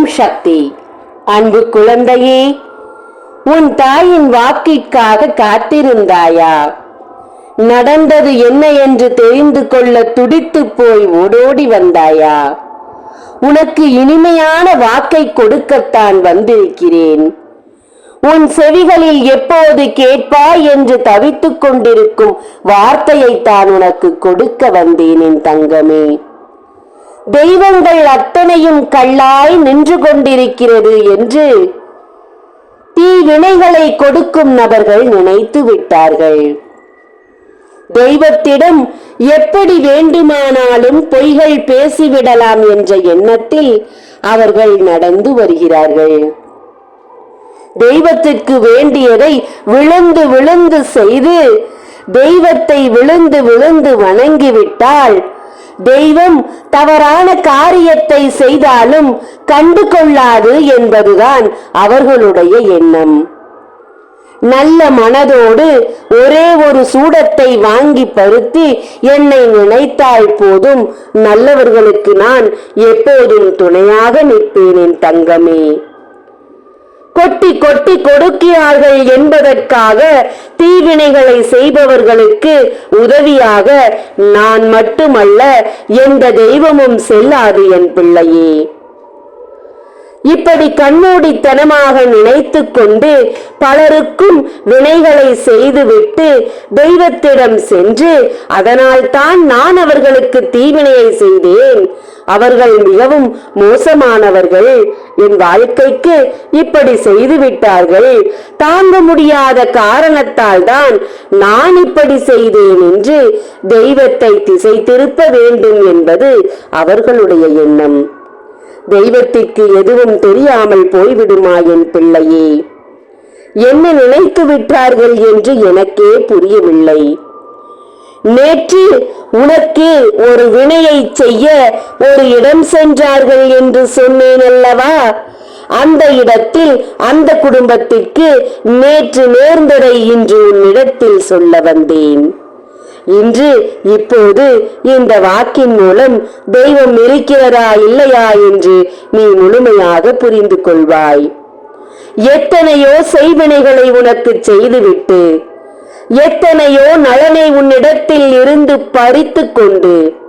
ஓம் சக்தி. அன்பு குழந்தையே உன் தாயின் வாக்கிற்காக காத்திருந்தாயா? நடந்தது என்ன என்று தெரிந்து கொள்ள துடித்து போய் ஓடோடி வந்தாயா? உனக்கு இனிமையான வாக்கை கொடுக்கத்தான் வந்திருக்கிறேன். உன் செவிகளில் எப்போது கேட்பாய் என்று தவித்துக் கொண்டிருக்கும் வார்த்தையை தான் உனக்கு கொடுக்க வந்தேன் என் தங்கமே. தெய்வங்கள் அத்தனையும் கல்லாய் நின்று கொண்டிருக்கிறது என்று தீவினைகளை கொடுக்கும் நபர்கள் நினைத்து விட்டார்கள். தெய்வத்திடம் எப்படி வேண்டுமானாலும் பொய்கள் பேசிவிடலாம் என்ற எண்ணத்தில் அவர்கள் நடந்து வருகிறார்கள். தெய்வத்திற்கு வேண்டியதை விழுந்து விழுந்து செய்து தெய்வத்தை விழுந்து விழுந்து வணங்கிவிட்டால் தெய்வம் தவறான காரியத்தை செய்தாலும் கண்டு கொள்ளாது என்பதுதான் அவர்களுடைய எண்ணம். நல்ல மனதோடு ஒரே ஒரு சூடத்தை வாங்கி பருத்தி என்னை நினைத்தால் போதும். நல்லவர்களுக்கு நான் எப்போதும் துணையாக நிற்பேன் என் தங்கமே. கொட்டி கொட்டி கொடுக்கிறார்கள் என்பதற்காக தீவினைகளை செய்பவர்களுக்கு உதவியாக நான் மட்டுமல்ல எந்த தெய்வமும் செல்லாது என் பிள்ளையே. இப்படி கண்மூடித்தனமாக நினைத்து கொண்டு பலருக்கும் வினைகளை செய்துவிட்டு தெய்வத்திடம் சென்று அதனால் தான் நான் அவர்களுக்கு தீவினையை செய்தேன். அவர்கள் மிகவும் மோசமானவர்கள். என் வாழ்க்கைக்கு இப்படி செய்து விட்டார்கள் தாங்க முடியாத காரணத்தால் தான் நான் இப்படி செய்தேன் என்று தெய்வத்தை திசை திருப்ப வேண்டும் என்பது அவர்களுடைய எண்ணம். தெய்வத்திற்கு எதுவும் தெரியாமல் போய்விடுமா என் பிள்ளையே? என்ன நினைத்து விட்டார்கள் என்று எனக்கே புரியவில்லை. நேற்று உனக்கு ஒரு வினையை செய்ய ஒரு இடம் சென்றார்கள் என்று சொன்னேன் அல்லவா? அந்த இடத்தில் அந்த குடும்பத்திற்கு நேற்று நேர்ந்ததை இன்று உன்னிடத்தில் சொல்ல வந்தேன். இன்று இப்போது இந்த வாக்கின் மூலம் தெய்வம் இருக்கிறதா இல்லையா என்று நீ முழுமையாக புரிந்து கொள்வாய். எத்தனையோ செய்வினைகளை உனக்கு செய்துவிட்டு எத்தனையோ நலனை உன்னிடத்தில் இருந்து பறித்து கொண்டு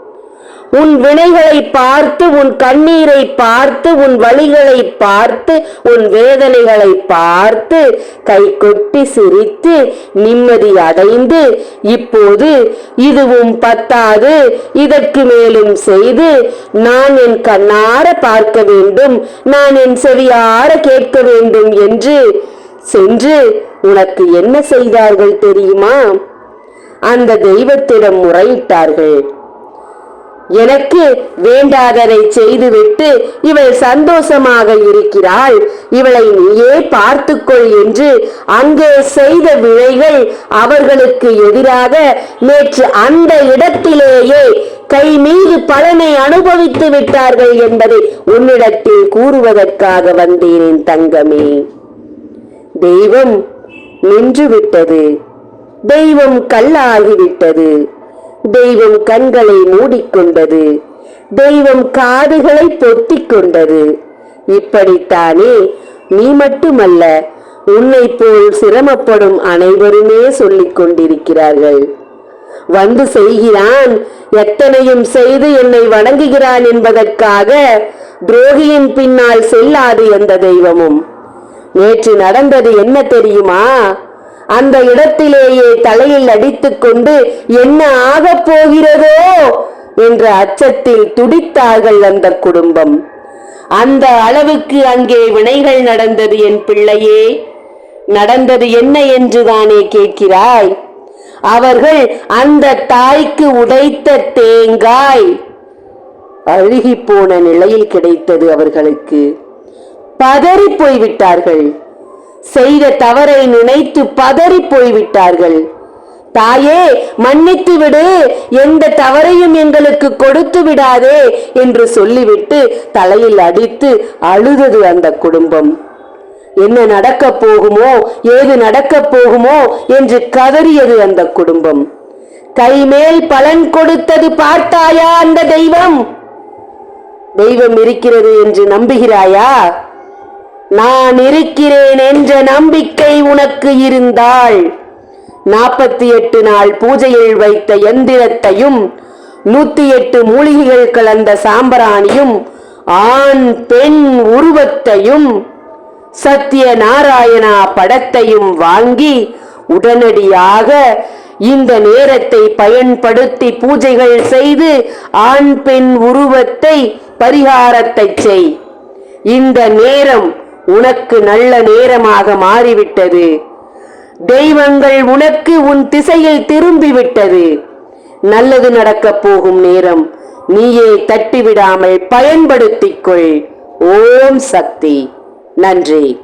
உன் வினைகளை பார்த்து உன் கண்ணீரை பார்த்து உன் வழிகளை பார்த்து உன் வேதனைகளை பார்த்து கை கொட்டி சிரித்து நிம்மதி அடைந்து இப்போது இதுவும் பத்தாது இதற்கு மேலும் செய்து நான் என் கண்ணார பார்க்க வேண்டும் நான் என் செவியார கேட்க வேண்டும் என்று சென்று உனக்கு என்ன செய்தார்கள் தெரியுமா? அந்த தெய்வத்திடம் முறையிட்டார்கள். எனக்கு வேண்டாததை செய்துவிட்டு இவள் சந்தோஷமாக இருக்கிறாள். இவளை நீயே பார்த்துக்கொள் என்று அங்கே செய்த விழைகள் அவர்களுக்கு எதிராக நேற்று அந்த இடத்திலேயே கை மீது பலனை அனுபவித்து விட்டார்கள் என்பதை உன்னிடத்தில் கூறுவதற்காக வந்தேன் தங்கமே. தெய்வம் நின்றுவிட்டது. தெய்வம் கல்லாகிவிட்டது. தெய்வம் கண்களை மூடிக்கொண்டது. தெய்வம் காதுகளை பொத்திக் கொண்டது இப்படித்தானே நீ மட்டுமல்ல உன்னை போல் சிரமப்படும் அனைவருமே சொல்லிக் கொண்டிருக்கிறார்கள். வந்து செய்கிறான் எத்தனையும் செய்து என்னை வணங்குகிறான் என்பதற்காக துரோகியின் பின்னால் செல்லாது எந்த தெய்வமும். நேற்று நடந்தது என்ன தெரியுமா? அந்த இடத்திலேயே தலையில் அடித்துக்கொண்டு என்ன ஆகப் போகிறதோ? என்ற அச்சத்தில் துடித்தார்கள் அந்த குடும்பம். அந்த அளவுக்கு அங்கே வினைகள் நடந்தது என் பிள்ளையே. நடந்தது என்ன என்று தானே கேட்கிறாய்? அவர்கள் அந்த தாய்க்கு உடைத்த தேங்காய். அழுகி போன நிலையில் கிடைத்தது அவர்களுக்கு. பதறி போய்விட்டார்கள். செய்த தவறை நினைத்து பதறி போய்விட்டார்கள். தாயே மன்னித்து விடு. எந்த தவறையும் எங்களுக்கு கொடுத்து விடாதே என்று சொல்லிவிட்டு தலையில் அடித்து அழுதது அந்த குடும்பம். என்ன நடக்கப் போகுமோ ஏது நடக்கப் போகுமோ என்று கதறியது அந்த குடும்பம். கைமேல் பலன் கொடுத்தது பார்த்தாயா அந்த தெய்வம்? தெய்வம் இருக்கிறது என்று நம்புகிறாயா? நான் இருக்கிறேன் என்ற நம்பிக்கை உனக்கு இருந்தால். நாற்பத்தி எட்டு நாள் பூஜையில் வைத்த எந்திரத்தையும் நூத்தி எட்டு மூலிகைகள் கலந்த சாம்பராணியும் ஆண் பெண் உருவத்தையும் சத்திய நாராயணா படத்தையும் வாங்கி உடனடியாக இந்த நேரத்தை பயன்படுத்தி பூஜைகள் செய்து ஆண் பெண் உருவத்தை பரிகாரத்தை செய். இந்த நேரம் உனக்கு நல்ல நேரமாக மாறிவிட்டது. தெய்வங்கள் உனக்கு உன் திசையை திரும்பிவிட்டது. நல்லது நடக்கப் போகும் நேரம் நீயே தட்டிவிடாமல் பயன்படுத்திக்கொள். ஓம் சக்தி. நன்றி.